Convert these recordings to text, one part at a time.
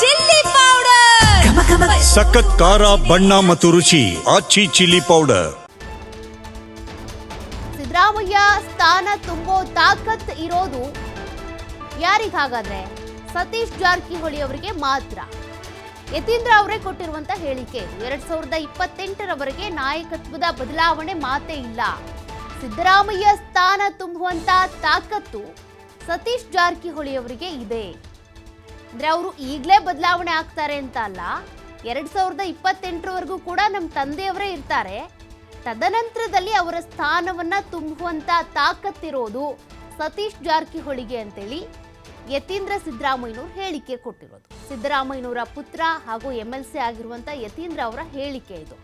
Chilli powder. ಸಖತ್ ಖಾರ ಬಣ್ಣ ಮತ್ತು ರುಚಿ ಆಚಿ ಚಿಲ್ಲಿ ಪೌಡರ್. ಸಿದ್ದರಾಮಯ್ಯ ಸ್ಥಾನ ತುಂಬೋ ತಾಕತ್ ಇರೋದು ಯಾರಿಗಾಗಾದ್ರೆ ಸತೀಶ್ ಜಾರಕಿಹೊಳಿ ಅವರಿಗೆ ಮಾತ್ರ. ಯತೀಂದ್ರ ಅವರೇ ಕೊಟ್ಟಿರುವಂತ ಹೇಳಿಕೆ ಎರಡ್ ಸಾವಿರದ ಇಪ್ಪತ್ತೆಂಟರವರೆಗೆ ನಾಯಕತ್ವದ ಬದಲಾವಣೆ ಮಾತೇ ಇಲ್ಲ. ಸಿದ್ದರಾಮಯ್ಯ ಸ್ಥಾನ ತುಂಬುವಂತ ತಾಕತ್ತು ಸತೀಶ್ ಜಾರಕಿಹೊಳಿ ಅವರಿಗೆ ಇದೆ. ಅಂದ್ರೆ ಅವರು ಈಗಲೇ ಬದಲಾವಣೆ ಆಗ್ತಾರೆ ಅಂತ ಅಲ್ಲ, ಎರಡ್ ಸಾವಿರದ ಇಪ್ಪತ್ತೆಂಟರವರೆಗೂ ಕೂಡ ನಮ್ಮ ತಂದೆಯವರೇ ಇರ್ತಾರೆ. ತದನಂತರದಲ್ಲಿ ಅವರ ಸ್ಥಾನವನ್ನ ತುಂಬುವಂತ ತಾಕತ್ತಿರೋದು ಸತೀಶ್ ಜಾರಕಿಹೊಳಿಗೆ ಅಂತೇಳಿ ಯತೀಂದ್ರ ಸಿದ್ದರಾಮಯ್ಯನವರು ಹೇಳಿಕೆ ಕೊಟ್ಟಿರೋದು. ಸಿದ್ದರಾಮಯ್ಯನವರ ಪುತ್ರ ಹಾಗೂ ಎಂ ಎಲ್ ಸಿ ಆಗಿರುವಂತ ಯತೀಂದ್ರ ಅವರ ಹೇಳಿಕೆ ಇದು.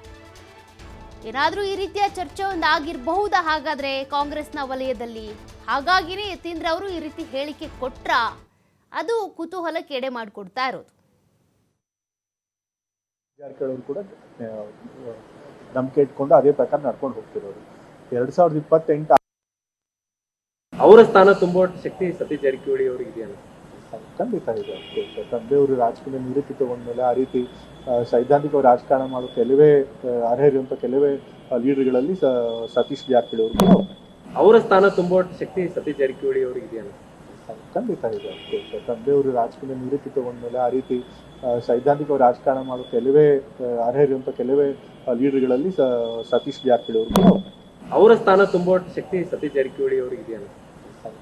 ಏನಾದರೂ ಈ ರೀತಿಯ ಚರ್ಚೆ ಒಂದು ಆಗಿರಬಹುದಾ ಹಾಗಾದ್ರೆ ಕಾಂಗ್ರೆಸ್ನ ವಲಯದಲ್ಲಿ? ಹಾಗಾಗಿನೇ ಯತೀಂದ್ರ ಅವರು ಈ ರೀತಿ ಹೇಳಿಕೆ ಕೊಟ್ರ? ಅದು ಕುತೂಹಲಕ್ಕೆ ಎಡೆ ಮಾಡಿಕೊಡ್ತಾ ಇರೋದು. ಜಾರಕಿಹೊಳಿ ಕೂಡ ನಂಬಿಕೆ ಇಟ್ಕೊಂಡು ಅದೇ ಪ್ರಕಾರ ನಡ್ಕೊಂಡು ಹೋಗ್ತಿರೋದು. ಎರಡ್ ಸಾವಿರದ ಇಪ್ಪತ್ತೆಂಟ ಅವರ ಸ್ಥಾನ ತುಂಬ ಶಕ್ತಿ ಸತೀಶ್ ಜಾರಕಿಹೊಳಿ ಅವರಿಗೆ ಇದೆಯಲ್ಲ? ಖಂಡಿತ ಇದೆ. ತಂದೆಯವರು ರಾಜಕೀಯ ನಿವೃತ್ತಿ ತಗೊಂಡ್ಮೇಲೆ ಆ ರೀತಿ ಸೈದ್ಧಾಂತಿಕ ರಾಜಕಾರಣ ಮಾಡೋ ಕೆಲವೇ ಅರ್ಹ ಇರುವಂತಹ ಕೆಲವೇ ಲೀಡರ್ಗಳಲ್ಲಿ ಸತೀಶ್ ಜಾರಕಿಹೊಳಿ ಅವರು ಅವರ ಸ್ಥಾನ ತುಂಬ ಶಕ್ತಿ ಸತೀಶ್ ಜಾರಕಿಹೊಳಿ ಅವರಿಗೆ ಇದೆಯಲ್ಲ? ಖಂಡಿತ ಇದೆ. ಅಫ್ಕೋರ್ಸ್ ತಂದೆಯವರು ರಾಜಕೀಯ ನಿವೃತ್ತಿ ತಗೊಂಡ್ಮೇಲೆ ಆ ರೀತಿ ಸೈದ್ಧಾಂತಿಕ ರಾಜಕಾರಣ ಮಾಡೋ ಕೆಲವೇ ಅರ್ಹರಿರುವಂಥ ಕೆಲವೇ ಲೀಡರ್ಗಳಲ್ಲಿ ಸತೀಶ್ ಜಾರಕಿಹೊಳಿ ಅವರು ಕೂಡ ಅವರ ಸ್ಥಾನ ತುಂಬೋ ಶಕ್ತಿ ಸತೀಶ್ ಜಾರಕಿಹೊಳಿ ಅವರಿಗೆ ಇದೆಯಲ್ಲ?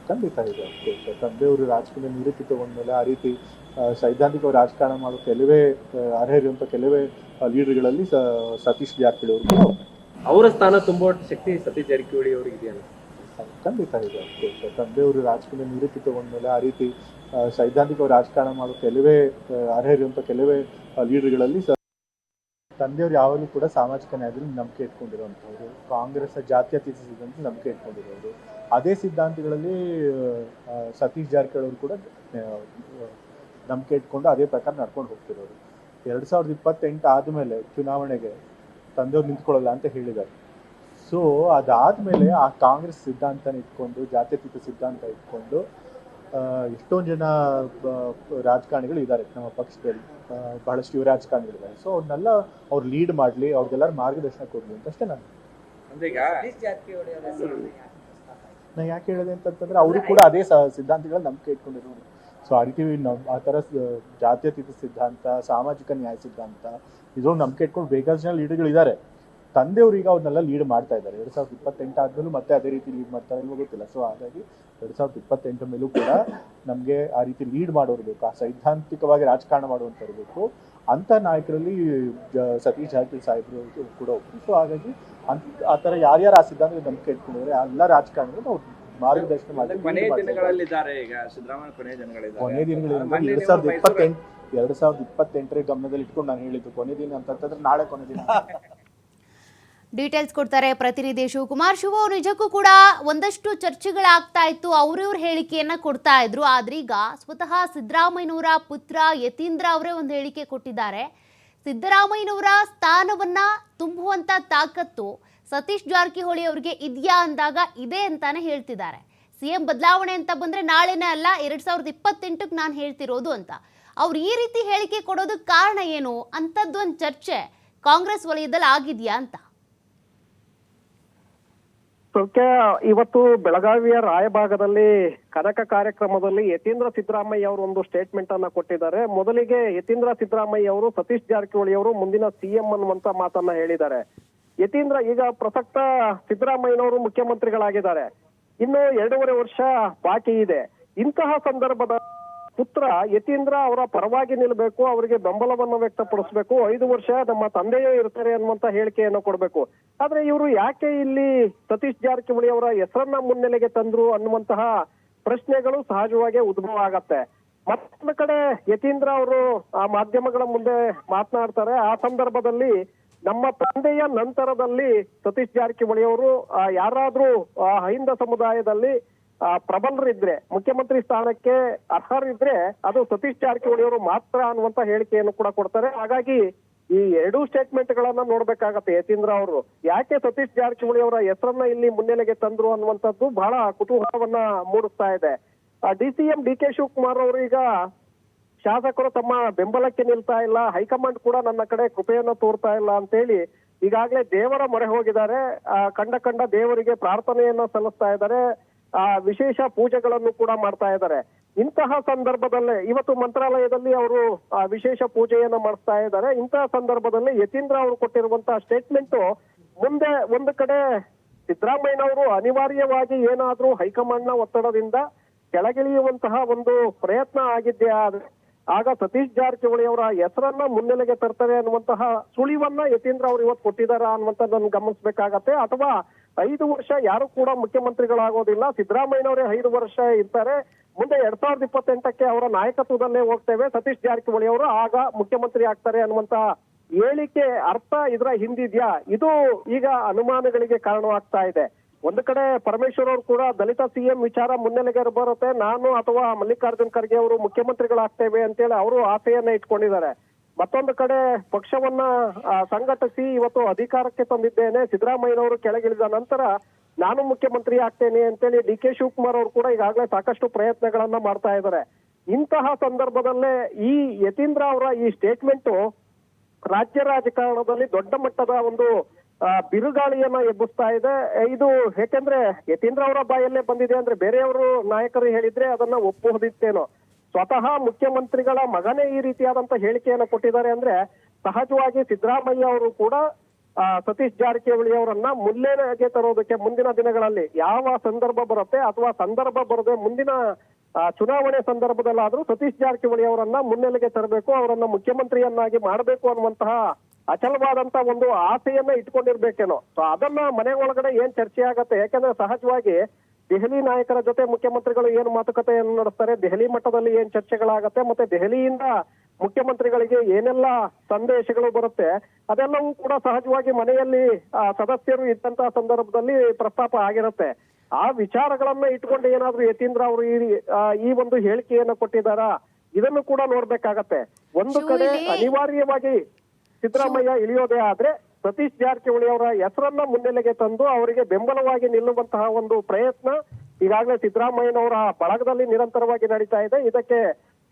ಖಂಡಿತ ಇದೆ ಅಫ್ಕೋರ್ಸ್ ತಂದೆಯವರು ರಾಜಕೀಯ ನಿವೃತ್ತಿ ತಗೊಂಡ್ಮೇಲೆ ಆ ರೀತಿ ಸೈದ್ಧಾಂತಿಕ ರಾಜಕಾರಣ ಮಾಡೋ ಕೆಲವೇ ಅರ್ಹ ಅರ್ಹರಿರುವಂಥ ಕೆಲವೇ ಲೀಡರ್ಗಳಲ್ಲಿ ಸತೀಶ್ ಜಾರಕಿಹೊಳಿ ಅವರು ಕೂಡ ಅವರ ಸ್ಥಾನ ತುಂಬೋ ಶಕ್ತಿ ಸತೀಶ್ ಜಾರಕಿಹೊಳಿ ಅವರಿಗೆ ಇದೆಯಲ್ಲ? ಖಂಡಿತ ಇದೆ ಅಫ್ಕೋರ್ಸ್ ತಂದೆಯವರು ರಾಜಕೀಯ ನಿವೃತ್ತಿ ತಗೊಂಡ್ಮೇಲೆ ಆ ರೀತಿ ಸೈದ್ಧಾಂತಿಕ ರಾಜಕಾರಣ ಮಾಡೋ ಕೆಲವೇ ಅರ್ಹರಿರುವಂಥ ಕೆಲವೇ ಲೀಡರ್ಗಳಲ್ಲಿ ತಂದೆಯವರು ಯಾವಾಗಲೂ ಕೂಡ ಸಾಮಾಜಿಕ ನ್ಯಾಯದಲ್ಲಿ ನಂಬಿಕೆ ಇಟ್ಕೊಂಡಿರುವಂಥವ್ರು. ಕಾಂಗ್ರೆಸ್ ಜಾತ್ಯತೀತ ಸಿದ್ಧಾಂತ ನಂಬಿಕೆ ಇಟ್ಕೊಂಡಿರೋರು ಅದೇ ಸಿದ್ಧಾಂತಗಳಲ್ಲಿ ಸತೀಶ್ ಜಾರಕಿಹೊಳಿ ಅವರು ಕೂಡ ನಂಬಿಕೆ ಇಟ್ಕೊಂಡು ಅದೇ ಪ್ರಕಾರ ನಡ್ಕೊಂಡು ಹೋಗ್ತಿರೋರು. ಎರಡು ಸಾವಿರದ ಇಪ್ಪತ್ತೆಂಟು ಆದಮೇಲೆ ಚುನಾವಣೆಗೆ ತಂದೆಯವ್ರು ನಿಂತ್ಕೊಳ್ಳಲ್ಲ ಅಂತ ಹೇಳಿದ್ದಾರೆ. ಸೊ ಅದಾದ್ಮೇಲೆ ಆ ಕಾಂಗ್ರೆಸ್ ಸಿದ್ಧಾಂತನ ಇಟ್ಕೊಂಡು ಜಾತ್ಯತೀತ ಸಿದ್ಧಾಂತ ಇಟ್ಕೊಂಡು ಆ, ಎಷ್ಟೊಂದು ಜನ ರಾಜಕಾರಣಿಗಳು ಇದ್ದಾರೆ ನಮ್ಮ ಪಕ್ಷದಲ್ಲಿ. ಬಹಳಷ್ಟು ಯುವ ರಾಜಕಾರಣಿಗಳಿದ್ದಾರೆ. ಸೊ ಅವ್ರನ್ನೆಲ್ಲ ಅವ್ರು ಲೀಡ್ ಮಾಡಲಿ ಅವ್ರಿಗೆಲ್ಲ ಮಾರ್ಗದರ್ಶನ ಕೊಡಲಿ ಅಂತ ಅಷ್ಟೇ ನಾನು ನಾ ಯಾಕೆ ಹೇಳಿದೆ ಅಂತಂತಂದ್ರೆ ಅವರು ಕೂಡ ಅದೇ ಸಿದ್ಧಾಂತಗಳ ನಂಬಿಕೆ ಇಟ್ಕೊಂಡಿರೋರು. ಸೊ ಆ ರೀತಿ ನಮ್ ಆ ಥರ ಜಾತ್ಯತೀತ ಸಿದ್ಧಾಂತ ಸಾಮಾಜಿಕ ನ್ಯಾಯ ಸಿದ್ಧಾಂತ ಇದ್ರೊಂದು ನಂಬಿಕೆ ಇಟ್ಕೊಂಡು ಬೇಕಾದಷ್ಟು ಜನ ಲೀಡರ್ಗಳು ಇದ್ದಾರೆ. ತಂದೆಯವರು ಈಗ ಅವ್ರನ್ನೆಲ್ಲ ಲೀಡ್ ಮಾಡ್ತಾ ಇದ್ದಾರೆ. ಎರಡ್ ಸಾವಿರದ ಇಪ್ಪತ್ತೆಂಟು ಆದ್ಮೇಲೂ ಮತ್ತೆ ಅದೇ ರೀತಿ ಲೀಡ್ ಮಾಡ್ತಾರೆ ಇಲ್ವೋ ಗೊತ್ತಿಲ್ಲ. ಸೊ ಹಾಗಾಗಿ ಎರಡ್ ಸಾವಿರದ ಇಪ್ಪತ್ತೆಂಟು ಮೇಲೂ ಕೂಡ ನಮಗೆ ಆ ರೀತಿ ಲೀಡ್ ಮಾಡೋರು ಬೇಕು. ಆ ಸೈದ್ಧಾಂತಿಕವಾಗಿ ರಾಜಕಾರಣ ಮಾಡುವಂಥವ್ರು ಬೇಕು. ಅಂತ ನಾಯಕರಲ್ಲಿ ಸತೀಶ್ ಜಾರಕಿಹೊಳಿ ಸಾಹೇಬರು ಕೂಡ ಒಬ್ರು. ಸೊ ಹಾಗಾಗಿ ಅಂತ ಆ ಥರ ಯಾರ್ಯಾರು ಆ ಸಿದ್ಧಾಂತ ನಂಬಿಕೆ ಇಟ್ಕೊಂಡಿದ್ರೆ ಎಲ್ಲ ರಾಜಕಾರಣಿಗಳು ನಾವು ಮಾರ್ಗದರ್ಶನ ಕೊನೆ ದಿನಗಳಲ್ಲಿ ಎರಡ್ ಸಾವಿರದ ಇಪ್ಪತ್ತೆಂಟು ಎರಡ್ ಸಾವಿರದ ಇಪ್ಪತ್ತೆಂಟರ ಗಮನದಲ್ಲಿ ಇಟ್ಕೊಂಡು ನಾನು ಹೇಳಿದ್ದು ಕೊನೆ ದಿನ ಅಂತಂದ್ರೆ ನಾಳೆ ಕೊನೆ ದಿನ. ಡೀಟೇಲ್ಸ್ ಕೊಡ್ತಾರೆ ಪ್ರತಿನಿಧಿ ಶಿವಕುಮಾರ್. ಶಿವ ನಿಜಕ್ಕೂ ಕೂಡ ಒಂದಷ್ಟು ಚರ್ಚೆಗಳಾಗ್ತಾ ಇತ್ತು. ಅವ್ರಿವ್ರ ಹೇಳಿಕೆಯನ್ನ ಕೊಡ್ತಾ ಇದ್ರು. ಆದ್ರೆ ಈಗ ಸ್ವತಃ ಸಿದ್ದರಾಮಯ್ಯನವರ ಪುತ್ರ ಯತೀಂದ್ರ ಅವರೇ ಒಂದು ಹೇಳಿಕೆ ಕೊಟ್ಟಿದ್ದಾರೆ. ಸಿದ್ದರಾಮಯ್ಯನವರ ಸ್ಥಾನವನ್ನ ತುಂಬುವಂತ ತಾಕತ್ತು ಸತೀಶ್ ಜಾರಕಿಹೊಳಿ ಅವರಿಗೆ ಇದೆಯಾ ಅಂದಾಗ ಇದೆ ಅಂತಾನೆ ಹೇಳ್ತಿದ್ದಾರೆ. ಸಿಎಂ ಬದಲಾವಣೆ ಅಂತ ಬಂದ್ರೆ ನಾಳೆನೇ ಅಲ್ಲ, ಎರಡ್ ಸಾವಿರದ ಇಪ್ಪತ್ತೆಂಟಕ್ಕೆ ನಾನು ಹೇಳ್ತಿರೋದು ಅಂತ. ಅವ್ರು ಈ ರೀತಿ ಹೇಳಿಕೆ ಕೊಡೋದಕ್ಕೆ ಕಾರಣ ಏನು? ಅಂಥದ್ದೊಂದು ಚರ್ಚೆ ಕಾಂಗ್ರೆಸ್ ವಲಯದಲ್ಲಿ ಆಗಿದೆಯಾ ಅಂತ. ಸೌಖ್ಯ ಇವತ್ತು ಬೆಳಗಾವಿಯ ರಾಯಭಾಗದಲ್ಲಿ ಕನಕ ಕಾರ್ಯಕ್ರಮದಲ್ಲಿ ಯತೀಂದ್ರ ಸಿದ್ದರಾಮಯ್ಯ ಅವರು ಒಂದು ಸ್ಟೇಟ್ಮೆಂಟ್ ಅನ್ನ ಕೊಟ್ಟಿದ್ದಾರೆ. ಮೊದಲಿಗೆ ಯತೀಂದ್ರ ಸಿದ್ದರಾಮಯ್ಯ ಅವರು, ಸತೀಶ್ ಜಾರಕಿಹೊಳಿ ಅವರು, ಮುಂದಿನ ಸಿಎಂ ಅನ್ನುವಂತ ಮಾತನ್ನ ಹೇಳಿದ್ದಾರೆ. ಯತೀಂದ್ರ, ಈಗ ಪ್ರಸಕ್ತ ಸಿದ್ದರಾಮಯ್ಯನವರು ಮುಖ್ಯಮಂತ್ರಿಗಳಾಗಿದ್ದಾರೆ. ಇನ್ನು ಎರಡೂವರೆ ವರ್ಷ ಬಾಕಿ ಇದೆ. ಇಂತಹ ಸಂದರ್ಭದ ಪುತ್ರ ಯತೀಂದ್ರ ಅವರ ಪರವಾಗಿ ನಿಲ್ಲಬೇಕು ಅವರಿಗೆ ಬೆಂಬಲವನ್ನು ವ್ಯಕ್ತಪಡಿಸಬೇಕು, ಐದು ವರ್ಷ ನಮ್ಮ ತಂದೆಯೇ ಇರ್ತಾರೆ ಅನ್ನುವಂತ ಹೇಳಿಕೆಯನ್ನು ಕೊಡಬೇಕು. ಆದ್ರೆ ಇವರು ಯಾಕೆ ಇಲ್ಲಿ ಸತೀಶ್ ಜಾರಕಿಹೊಳಿ ಅವರ ಹೆಸರನ್ನ ಮುನ್ನೆಲೆಗೆ ತಂದ್ರು ಅನ್ನುವಂತಹ ಪ್ರಶ್ನೆಗಳು ಸಹಜವಾಗಿ ಉದ್ಭವ ಆಗತ್ತೆ. ಮತ್ತೊಂದು ಕಡೆ ಯತೀಂದ್ರ ಅವರು ಆ ಮಾಧ್ಯಮಗಳ ಮುಂದೆ ಮಾತನಾಡ್ತಾರೆ. ಆ ಸಂದರ್ಭದಲ್ಲಿ ನಮ್ಮ ತಂದೆಯ ನಂತರದಲ್ಲಿ ಸತೀಶ್ ಜಾರಕಿಹೊಳಿ ಅವರು ಯಾರಾದ್ರೂ ಹೈಂದ ಸಮುದಾಯದಲ್ಲಿ ಪ್ರಬಲರಿದ್ರೆ, ಮುಖ್ಯಮಂತ್ರಿ ಸ್ಥಾನಕ್ಕೆ ಅರ್ಹರಿದ್ರೆ ಅದು ಸತೀಶ್ ಜಾರಕಿಹೊಳಿ ಅವರು ಮಾತ್ರ ಅನ್ನುವಂತ ಹೇಳಿಕೆಯನ್ನು ಕೂಡ ಕೊಡ್ತಾರೆ. ಹಾಗಾಗಿ ಈ ಎರಡೂ ಸ್ಟೇಟ್ಮೆಂಟ್ ಗಳನ್ನ ನೋಡ್ಬೇಕಾಗತ್ತೆ, ಯತೀಂದ್ರ ಅವರು. ಯಾಕೆ ಸತೀಶ್ ಜಾರಕಿಹೊಳಿ ಅವರ ಹೆಸರನ್ನ ಇಲ್ಲಿ ಮುನ್ನೆಲೆಗೆ ತಂದ್ರು ಅನ್ನುವಂಥದ್ದು ಬಹಳ ಕುತೂಹಲವನ್ನ ಮೂಡಿಸ್ತಾ ಇದೆ. D C M D K Shivakumar ಅವರು ಈಗ ಶಾಸಕರು ತಮ್ಮ ಬೆಂಬಲಕ್ಕೆ ನಿಲ್ತಾ ಇಲ್ಲ, ಹೈಕಮಾಂಡ್ ಕೂಡ ನನ್ನ ಕಡೆ ಕೃಪೆಯನ್ನು ತೋರ್ತಾ ಇಲ್ಲ ಅಂತೇಳಿ ಈಗಾಗಲೇ ದೇವರ ಮೊರೆ ಹೋಗಿದ್ದಾರೆ. ಕಂಡ ಕಂಡ ದೇವರಿಗೆ ಪ್ರಾರ್ಥನೆಯನ್ನ ಸಲ್ಲಿಸ್ತಾ ಇದ್ದಾರೆ. ವಿಶೇಷ ಪೂಜೆಗಳನ್ನು ಕೂಡ ಮಾಡ್ತಾ ಇದ್ದಾರೆ. ಇಂತಹ ಸಂದರ್ಭದಲ್ಲೇ ಇವತ್ತು ಮಂತ್ರಾಲಯದಲ್ಲಿ ಅವರು ವಿಶೇಷ ಪೂಜೆಯನ್ನ ಮಾಡಿಸ್ತಾ ಇದ್ದಾರೆ. ಇಂತಹ ಸಂದರ್ಭದಲ್ಲಿ ಯತೀಂದ್ರ ಅವರು ಕೊಟ್ಟಿರುವಂತಹ ಸ್ಟೇಟ್ಮೆಂಟ್ ಮುಂದೆ ಒಂದು ಕಡೆ ಸಿದ್ದರಾಮಯ್ಯನವರು ಅನಿವಾರ್ಯವಾಗಿ ಏನಾದ್ರೂ ಹೈಕಮಾಂಡ್ನ ಒತ್ತಡದಿಂದ ಕೆಳಗಿಳಿಯುವಂತಹ ಒಂದು ಪ್ರಯತ್ನ ಆಗಿದ್ದೇ ಆದ್ರೆ ಆಗ ಸತೀಶ್ ಜಾರಕಿಹೊಳಿ ಅವರ ಹೆಸರನ್ನ ಮುನ್ನೆಲೆಗೆ ತರ್ತಾರೆ ಅನ್ನುವಂತಹ ಸುಳಿವನ್ನ ಯತೀಂದ್ರ ಅವರು ಇವತ್ತು ಕೊಟ್ಟಿದ್ದಾರೆ ಅನ್ನುವಂಥದ್ದನ್ನು ಗಮನಿಸಬೇಕಾಗತ್ತೆ. ಅಥವಾ ಐದು ವರ್ಷ ಯಾರು ಕೂಡ ಮುಖ್ಯಮಂತ್ರಿಗಳಾಗೋದಿಲ್ಲ, ಸಿದ್ದರಾಮಯ್ಯನವರೇ ಐದು ವರ್ಷ ಇರ್ತಾರೆ. ಮುಂದೆ ಎರಡ್ ಸಾವಿರದ ಇಪ್ಪತ್ತೆಂಟಕ್ಕೆ ಅವರ ನಾಯಕತ್ವದಲ್ಲೇ ಹೋಗ್ತೇವೆ ಸತೀಶ್ ಜಾರಕಿಹೊಳಿ ಅವರು. ಆಗ ಮುಖ್ಯಮಂತ್ರಿ ಆಗ್ತಾರೆ ಅನ್ನುವಂತಹ ಹೇಳಿಕೆ ಅರ್ಥ ಇದರ ಹಿಂದಿದ್ಯಾ? ಇದು ಈಗ ಅನುಮಾನಗಳಿಗೆ ಕಾರಣವಾಗ್ತಾ ಇದೆ. ಒಂದು ಕಡೆ ಪರಮೇಶ್ವರ್ ಅವರು ಕೂಡ ದಲಿತ ಸಿಎಂ ವಿಚಾರ ಮುನ್ನೆಲೆಗೆ ಬರುತ್ತೆ. ನಾನು ಅಥವಾ ಮಲ್ಲಿಕಾರ್ಜುನ್ ಖರ್ಗೆ ಅವರು ಮುಖ್ಯಮಂತ್ರಿಗಳಾಗ್ತೇವೆ ಅಂತೇಳಿ ಅವರು ಆಸೆಯನ್ನ ಇಟ್ಕೊಂಡಿದ್ದಾರೆ. ಮತ್ತೊಂದು ಕಡೆ ಪಕ್ಷವನ್ನ ಸಂಘಟಿಸಿ ಇವತ್ತು ಅಧಿಕಾರಕ್ಕೆ ತಂದಿದ್ದೇನೆ. ಸಿದ್ದರಾಮಯ್ಯನವರು ಕೆಳಗಿಳಿದ ನಂತರ ನಾನು ಮುಖ್ಯಮಂತ್ರಿ ಆಗ್ತೇನೆ ಅಂತೇಳಿ ಡಿ ಕೆ ಶಿವಕುಮಾರ್ ಅವರು ಕೂಡ ಈಗಾಗಲೇ ಸಾಕಷ್ಟು ಪ್ರಯತ್ನಗಳನ್ನ ಮಾಡ್ತಾ ಇದ್ದಾರೆ. ಇಂತಹ ಸಂದರ್ಭದಲ್ಲೇ ಈ ಯತೀಂದ್ರ ಅವರ ಈ ಸ್ಟೇಟ್ಮೆಂಟು ರಾಜ್ಯ ರಾಜಕಾರಣದಲ್ಲಿ ದೊಡ್ಡ ಮಟ್ಟದ ಒಂದು ಬಿರುಗಾಳಿಯನ್ನ ಎಬ್ಬಿಸ್ತಾ ಇದೆ. ಇದು ಯಾಕೆಂದ್ರೆ ಯತೀಂದ್ರ ಅವರ ಬಾಯಲ್ಲೇ ಬಂದಿದೆ ಅಂದ್ರೆ ಬೇರೆಯವರು ನಾಯಕರು ಹೇಳಿದ್ರೆ ಅದನ್ನ ಒಪ್ಪುವುದಿತ್ತೇನೋ ಸ್ವತಃ ಮುಖ್ಯಮಂತ್ರಿಗಳ ಮಗನೇ ಈ ರೀತಿಯಾದಂತ ಹೇಳಿಕೆಯನ್ನ ಕೊಟ್ಟಿದ್ದಾರೆ ಅಂದ್ರೆ ಸಹಜವಾಗಿ ಸಿದ್ದರಾಮಯ್ಯ ಅವರು ಕೂಡ ಸತೀಶ್ ಜಾರಕಿಹೊಳಿ ಅವರನ್ನ ಮುಲ್ಲೇನಾಗೆ ತರೋದಕ್ಕೆ ಮುಂದಿನ ದಿನಗಳಲ್ಲಿ ಯಾವ ಸಂದರ್ಭ ಬರುತ್ತೆ ಅಥವಾ ಸಂದರ್ಭ ಬರದೆ ಮುಂದಿನ ಚುನಾವಣೆ ಸಂದರ್ಭದಲ್ಲಾದ್ರೂ ಸತೀಶ್ ಜಾರಕಿಹೊಳಿ ಅವರನ್ನ ಮುನ್ನೆಲೆಗೆ ತರಬೇಕು, ಅವರನ್ನ ಮುಖ್ಯಮಂತ್ರಿಯನ್ನಾಗಿ ಮಾಡಬೇಕು ಅನ್ನುವಂತಹ ಅಚಲವಾದಂತ ಒಂದು ಆಸೆಯನ್ನ ಇಟ್ಕೊಂಡಿರ್ಬೇಕೇನೋ. ಸೊ ಅದನ್ನ ಮನೆ ಒಳಗಡೆ ಏನ್ ಚರ್ಚೆ ಆಗತ್ತೆ? ಯಾಕಂದ್ರೆ ಸಹಜವಾಗಿ ದೆಹಲಿ ನಾಯಕರ ಜೊತೆ ಮುಖ್ಯಮಂತ್ರಿಗಳು ಏನು ಮಾತುಕತೆಯನ್ನು ನಡೆಸ್ತಾರೆ, ದೆಹಲಿ ಮಟ್ಟದಲ್ಲಿ ಏನ್ ಚರ್ಚೆಗಳಾಗತ್ತೆ, ಮತ್ತೆ ದೆಹಲಿಯಿಂದ ಮುಖ್ಯಮಂತ್ರಿಗಳಿಗೆ ಏನೆಲ್ಲ ಸಂದೇಶಗಳು ಬರುತ್ತೆ, ಅದೆಲ್ಲವೂ ಕೂಡ ಸಹಜವಾಗಿ ಮನೆಯಲ್ಲಿ ಸದಸ್ಯರು ಇದ್ದಂತಹ ಸಂದರ್ಭದಲ್ಲಿ ಪ್ರಸ್ತಾಪ ಆಗಿರುತ್ತೆ. ಆ ವಿಚಾರಗಳನ್ನ ಇಟ್ಕೊಂಡು ಏನಾದ್ರೂ ಯತೀಂದ್ರ ಅವರು ಈ ಒಂದು ಹೇಳಿಕೆಯನ್ನ ಕೊಟ್ಟಿದ್ದಾರಾ? ಇದನ್ನು ಕೂಡ ನೋಡ್ಬೇಕಾಗತ್ತೆ. ಒಂದು ಕಡೆ ಅನಿವಾರ್ಯವಾಗಿ ಸಿದ್ದರಾಮಯ್ಯ ಇಳಿಯೋದೇ ಆದ್ರೆ ಸತೀಶ್ ಜಾರಕಿಹೊಳಿ ಅವರ ಹೆಸರನ್ನ ಮುನ್ನೆಲೆಗೆ ತಂದು ಅವರಿಗೆ ಬೆಂಬಲವಾಗಿ ನಿಲ್ಲುವಂತಹ ಒಂದು ಪ್ರಯತ್ನ ಈಗಾಗಲೇ ಸಿದ್ದರಾಮಯ್ಯನವರ ಬಳಗದಲ್ಲಿ ನಿರಂತರವಾಗಿ ನಡೀತಾ ಇದೆ. ಇದಕ್ಕೆ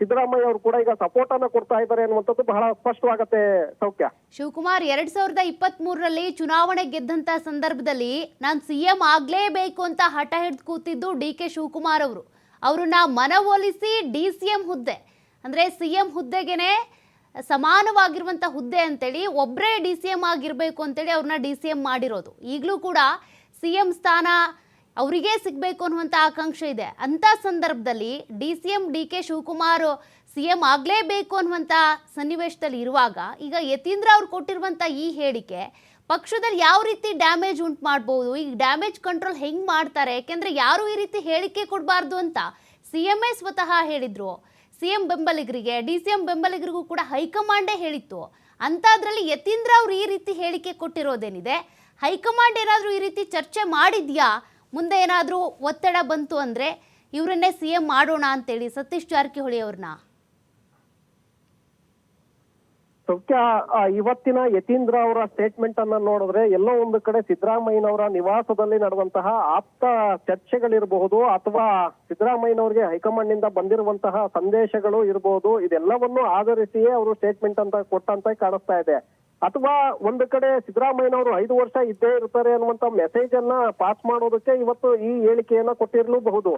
ಸಿದ್ದರಾಮಯ್ಯ ಅವರು ಕೂಡ ಈಗ ಸಪೋರ್ಟ್ ಅನ್ನ ಕೊಡ್ತಾ ಇದ್ದಾರೆ ಅನ್ನುವಂಥದ್ದು ಬಹಳ ಸ್ಪಷ್ಟವಾಗತ್ತೆ ಸೌಖ್ಯ. ಶಿವಕುಮಾರ್ ಎರಡ್ ಸಾವಿರದ ಇಪ್ಪತ್ತ್ ಮೂರರಲ್ಲಿ ಚುನಾವಣೆ ಗೆದ್ದಂತ ಸಂದರ್ಭದಲ್ಲಿ ನಾನು ಸಿಎಂ ಆಗ್ಲೇಬೇಕು ಅಂತ ಹಠ ಹಿಡಿದು ಕೂತಿದ್ದು ಡಿ ಕೆ ಶಿವಕುಮಾರ್ ಅವರು. ಅವ್ರನ್ನ ಮನವೊಲಿಸಿ ಡಿ ಸಿ ಎಂ ಹುದ್ದೆ, ಅಂದ್ರೆ ಸಿಎಂ ಹುದ್ದೆಗೆನೆ ಸಮಾನವಾಗಿರುವಂತ ಹುದ್ದೆ ಅಂತೇಳಿ ಒಬ್ಬರೇ ಡಿ ಸಿ ಎಂ ಆಗಿರ್ಬೇಕು ಅಂತೇಳಿ ಅವ್ರನ್ನ ಡಿ ಸಿ ಎಂ ಮಾಡಿರೋದು. ಈಗಲೂ ಕೂಡ ಸಿಎಂ ಸ್ಥಾನ ಅವರಿಗೇ ಸಿಗಬೇಕು ಅನ್ನುವಂಥ ಆಕಾಂಕ್ಷೆ ಇದೆ. ಅಂಥ ಸಂದರ್ಭದಲ್ಲಿ D C M, D K Shivakumar C M ಆಗಲೇಬೇಕು ಅನ್ನುವಂಥ ಸನ್ನಿವೇಶದಲ್ಲಿ ಇರುವಾಗ ಈಗ ಯತೀಂದ್ರ ಅವ್ರು ಕೊಟ್ಟಿರುವಂಥ ಈ ಹೇಳಿಕೆ ಪಕ್ಷದಲ್ಲಿ ಯಾವ ರೀತಿ ಡ್ಯಾಮೇಜ್ ಉಂಟು ಮಾಡ್ಬೋದು ಈಗ ಡ್ಯಾಮೇಜ್ ಕಂಟ್ರೋಲ್ ಹೆಂಗೆ ಮಾಡ್ತಾರೆ, ಯಾಕೆಂದರೆ ಯಾರು ಈ ರೀತಿ ಹೇಳಿಕೆ ಕೊಡಬಾರ್ದು ಅಂತ ಸಿ ಎಂ ಎ ಸ್ವತಃ ಹೇಳಿದ್ರು. ಸಿ ಎಂ ಬೆಂಬಲಿಗರಿಗೆ, ಡಿ ಸಿ ಎಂ ಬೆಂಬಲಿಗರಿಗೂ ಕೂಡ ಹೈಕಮಾಂಡೇ ಹೇಳಿತ್ತು. ಅಂಥದ್ರಲ್ಲಿ ಯತೀಂದ್ರ ಅವ್ರು ಈ ರೀತಿ ಹೇಳಿಕೆ ಕೊಟ್ಟಿರೋದೇನಿದೆ? ಹೈಕಮಾಂಡ್ ಏನಾದರೂ ಈ ರೀತಿ ಚರ್ಚೆ ಮಾಡಿದ್ಯಾ? ಮುಂದೆ ಏನಾದರೂ ಒತ್ತಡ ಬಂತು ಅಂದರೆ ಇವರನ್ನೇ ಸಿ ಎಂ ಮಾಡೋಣ ಅಂತೇಳಿ ಸತೀಶ್ ಜಾರಕಿಹೊಳಿ ಅವ್ರನ್ನ. ಸೌಖ್ಯ ಇವತ್ತಿನ ಯತೀಂದ್ರ ಅವರ ಸ್ಟೇಟ್ಮೆಂಟ್ ಅನ್ನ ನೋಡಿದ್ರೆ ಎಲ್ಲೋ ಒಂದು ಕಡೆ ಸಿದ್ದರಾಮಯ್ಯನವರ ನಿವಾಸದಲ್ಲಿ ನಡೆದಂತಹ ಆಪ್ತ ಚರ್ಚೆಗಳಿರಬಹುದು ಅಥವಾ ಸಿದ್ದರಾಮಯ್ಯನವರಿಗೆ ಹೈಕಮಾಂಡ್ನಿಂದ ಬಂದಿರುವಂತಹ ಸಂದೇಶಗಳು ಇರಬಹುದು ಇದೆಲ್ಲವನ್ನು ಆಧರಿಸಿಯೇ ಅವರು ಸ್ಟೇಟ್ಮೆಂಟ್ ಅಂತ ಕೊಟ್ಟಂತ ಕಾಣಿಸ್ತಾ ಇದೆ. ಅಥವಾ ಒಂದು ಕಡೆ ಸಿದ್ದರಾಮಯ್ಯನವರು ಐದು ವರ್ಷ ಇದ್ದೇ ಇರ್ತಾರೆ ಅನ್ನುವಂತ ಮೆಸೇಜ್ ಅನ್ನ ಪಾಸ್ ಮಾಡೋದಕ್ಕೆ ಇವತ್ತು ಈ ಹೇಳಿಕೆಯನ್ನ ಕೊಟ್ಟಿರಲೂಬಹುದು.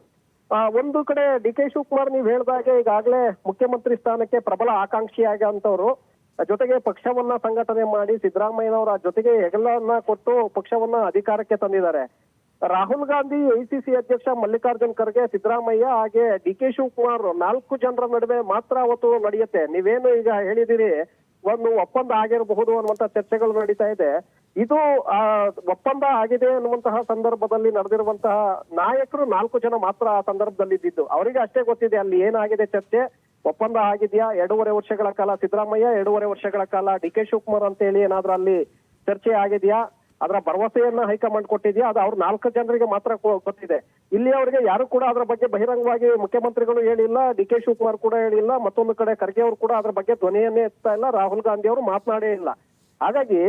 ಆ, ಒಂದು ಕಡೆ ಡಿ ಕೆ ಶಿವಕುಮಾರ್ ನೀವು ಹೇಳಿದಾಗೆ ಈಗಾಗಲೇ ಮುಖ್ಯಮಂತ್ರಿ ಸ್ಥಾನಕ್ಕೆ ಪ್ರಬಲ ಆಕಾಂಕ್ಷಿಯಾಗಂತವ್ರು. ಜೊತೆಗೆ ಪಕ್ಷವನ್ನ ಸಂಘಟನೆ ಮಾಡಿ ಸಿದ್ದರಾಮಯ್ಯನವರ ಜೊತೆಗೆ ಹೆಗಲನ್ನ ಕೊಟ್ಟು ಪಕ್ಷವನ್ನ ಅಧಿಕಾರಕ್ಕೆ ತಂದಿದ್ದಾರೆ. ರಾಹುಲ್ ಗಾಂಧಿ ಐಸಿಸಿ ಅಧ್ಯಕ್ಷ ಮಲ್ಲಿಕಾರ್ಜುನ್ ಖರ್ಗೆ ಸಿದ್ದರಾಮಯ್ಯ ಹಾಗೆ ಡಿ ಕೆ ಶಿವಕುಮಾರ್ ನಾಲ್ಕು ಜನರ ನಡುವೆ ಮಾತ್ರ ಅವತ್ತು ನಡೆಯುತ್ತೆ. ನೀವೇನು ಈಗ ಹೇಳಿದಿರಿ ಒಂದು ಒಪ್ಪಂದ ಆಗಿರಬಹುದು ಅನ್ನುವಂತ ಚರ್ಚೆಗಳು ನಡೀತಾ ಇದೆ. ಇದು ಒಪ್ಪಂದ ಆಗಿದೆ ಅನ್ನುವಂತಹ ಸಂದರ್ಭದಲ್ಲಿ ನಡೆದಿರುವಂತಹ ನಾಯಕರು ನಾಲ್ಕು ಜನ ಮಾತ್ರ ಆ ಸಂದರ್ಭದಲ್ಲಿ ಇದ್ದಿದ್ದು. ಅವರಿಗೆ ಅಷ್ಟೇ ಗೊತ್ತಿದೆ ಅಲ್ಲಿ ಏನಾಗಿದೆ ಚರ್ಚೆ. ಒಪ್ಪಂದ ಆಗಿದೆಯಾ? ಎರಡೂವರೆ ವರ್ಷಗಳ ಕಾಲ ಸಿದ್ದರಾಮಯ್ಯ, ಎರಡೂವರೆ ವರ್ಷಗಳ ಕಾಲ ಡಿ ಕೆ ಶಿವಕುಮಾರ್ ಅಂತ ಹೇಳಿ ಏನಾದ್ರೂ ಅಲ್ಲಿ ಚರ್ಚೆ ಆಗಿದೆಯಾ? ಅದರ ಭರವಸೆಯನ್ನ ಹೈಕಮಾಂಡ್ ಕೊಟ್ಟಿದೆಯಾ? ಅದು ಅವ್ರ ನಾಲ್ಕು ಜನರಿಗೆ ಮಾತ್ರ ಗೊತ್ತಿದೆ. ಇಲ್ಲಿ ಅವರಿಗೆ ಯಾರು ಕೂಡ ಅದರ ಬಗ್ಗೆ ಬಹಿರಂಗವಾಗಿ ಮುಖ್ಯಮಂತ್ರಿಗಳು ಹೇಳಿಲ್ಲ, ಡಿ ಕೆ ಶಿವಕುಮಾರ್ ಕೂಡ ಹೇಳಿಲ್ಲ, ಮತ್ತೊಂದು ಕಡೆ ಖರ್ಗೆ ಅವರು ಕೂಡ ಅದರ ಬಗ್ಗೆ ಧ್ವನಿಯನ್ನೇ ಎತ್ತಾ ಇಲ್ಲ, ರಾಹುಲ್ ಗಾಂಧಿ ಅವರು ಮಾತನಾಡೇ ಇಲ್ಲ. ಹಾಗಾಗಿ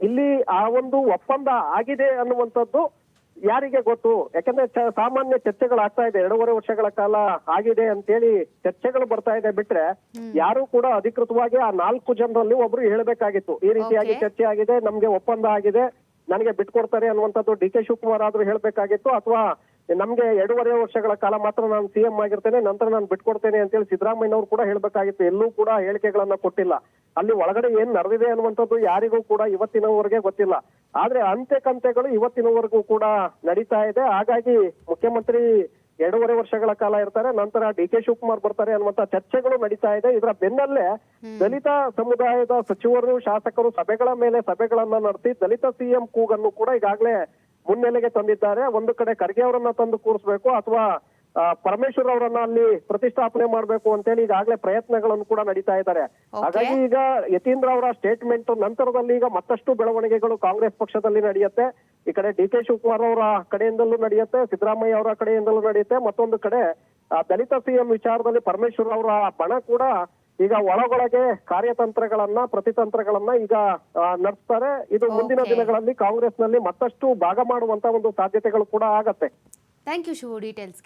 ಇಲ್ಲಿ ಆ ಒಂದು ಒಪ್ಪಂದ ಆಗಿದೆ ಅನ್ನುವಂಥದ್ದು ಯಾರಿಗೆ ಗೊತ್ತು? ಯಾಕಂದ್ರೆ ಸಾಮಾನ್ಯ ಚರ್ಚೆಗಳು ಆಗ್ತಾ ಇದೆ. ಎರಡೂವರೆ ವರ್ಷಗಳ ಕಾಲ ಆಗಿದೆ ಅಂತೇಳಿ ಚರ್ಚೆಗಳು ಬರ್ತಾ ಇದೆ ಬಿಟ್ರೆ ಯಾರು ಕೂಡ ಅಧಿಕೃತವಾಗಿ ಆ ನಾಲ್ಕು ಜನರಲ್ಲಿ ಒಬ್ರು ಹೇಳ್ಬೇಕಾಗಿತ್ತು. ಈ ರೀತಿಯಾಗಿ ಚರ್ಚೆ ಆಗಿದೆ ನಮ್ಗೆ ಒಪ್ಪಂದ ಆಗಿದೆ ನನಗೆ ಬಿಟ್ಕೊಡ್ತಾರೆ ಅನ್ನುವಂಥದ್ದು ಡಿ ಕೆ ಶಿವಕುಮಾರ್ ಆದ್ರೂ ಹೇಳ್ಬೇಕಾಗಿತ್ತು ಅಥವಾ ನಮ್ಗೆ ಎರಡೂವರೆ ವರ್ಷಗಳ ಕಾಲ ಮಾತ್ರ ನಾನು ಸಿಎಂ ಆಗಿರ್ತೇನೆ ನಂತರ ನಾನು ಬಿಟ್ಕೊಡ್ತೇನೆ ಅಂತೇಳಿ ಸಿದ್ದರಾಮಯ್ಯನವರು ಕೂಡ ಹೇಳ್ಬೇಕಾಗಿತ್ತು. ಎಲ್ಲೂ ಕೂಡ ಹೇಳಿಕೆಗಳನ್ನ ಕೊಟ್ಟಿಲ್ಲ. ಅಲ್ಲಿ ಒಳಗಡೆ ಏನ್ ನಡೆದಿದೆ ಅನ್ನುವಂಥದ್ದು ಯಾರಿಗೂ ಕೂಡ ಇವತ್ತಿನವರೆಗೆ ಗೊತ್ತಿಲ್ಲ. ಆದ್ರೆ ಅಂತೆ ಕಂತೆಗಳು ಇವತ್ತಿನವರೆಗೂ ಕೂಡ ನಡೀತಾ ಇದೆ. ಹಾಗಾಗಿ ಮುಖ್ಯಮಂತ್ರಿ ಎರಡೂವರೆ ವರ್ಷಗಳ ಕಾಲ ಇರ್ತಾರೆ ನಂತರ ಡಿ ಕೆ ಶಿವಕುಮಾರ್ ಬರ್ತಾರೆ ಅನ್ನುವಂತ ಚರ್ಚೆಗಳು ನಡೀತಾ ಇದೆ. ಇದರ ಬೆನ್ನಲ್ಲೇ ದಲಿತ ಸಮುದಾಯದ ಸಚಿವರು ಶಾಸಕರು ಸಭೆಗಳ ಮೇಲೆ ಸಭೆಗಳನ್ನ ನಡೆಸಿ ದಲಿತ ಸಿಎಂ ಕೂಗನ್ನು ಕೂಡ ಈಗಾಗಲೇ ಮುನ್ನೆಲೆಗೆ ತಂದಿದ್ದಾರೆ. ಒಂದು ಕಡೆ ಖರ್ಗೆ ಅವರನ್ನ ತಂದು ಕೂರಿಸ್ಬೇಕು ಅಥವಾ ಪರಮೇಶ್ವರ್ ಅವರನ್ನ ಅಲ್ಲಿ ಪ್ರತಿಷ್ಠಾಪನೆ ಮಾಡ್ಬೇಕು ಅಂತೇಳಿ ಈಗಾಗಲೇ ಪ್ರಯತ್ನಗಳನ್ನು ಕೂಡ ನಡೀತಾ ಇದ್ದಾರೆ. ಹಾಗಾಗಿ ಈಗ ಯತೀಂದ್ರ ಅವರ ಸ್ಟೇಟ್ಮೆಂಟ್ ನಂತರದಲ್ಲಿ ಈಗ ಮತ್ತಷ್ಟು ಬೆಳವಣಿಗೆಗಳು ಕಾಂಗ್ರೆಸ್ ಪಕ್ಷದಲ್ಲಿ ನಡೆಯುತ್ತೆ. ಈ ಕಡೆ ಡಿ ಕೆ ಶಿವಕುಮಾರ್ ಅವರ ಕಡೆಯಿಂದಲೂ ನಡೆಯುತ್ತೆ ಸಿದ್ದರಾಮಯ್ಯ ಅವರ ಕಡೆಯಿಂದಲೂ ನಡೆಯುತ್ತೆ. ಮತ್ತೊಂದು ಕಡೆ ದಲಿತ ಸಿಎಂ ವಿಚಾರದಲ್ಲಿ ಪರಮೇಶ್ವರ್ ಅವರ ಬಣ ಕೂಡ ಈಗ ಒಳಗೊಳಗೆ ಕಾರ್ಯತಂತ್ರಗಳನ್ನ ಪ್ರತಿತಂತ್ರಗಳನ್ನ ಈಗ ನಡೆಸ್ತಾರೆ. ಇದು ಮುಂದಿನ. ದಿನಗಳಲ್ಲಿ ಕಾಂಗ್ರೆಸ್ನಲ್ಲಿ ಮತ್ತಷ್ಟು ಭಾಗ ಮಾಡುವಂತ ಒಂದು ಸಾಧ್ಯತೆಗಳು ಕೂಡ ಆಗತ್ತೆ. Thank you Shivu ಡೀಟೇಲ್ಸ್ಗೆ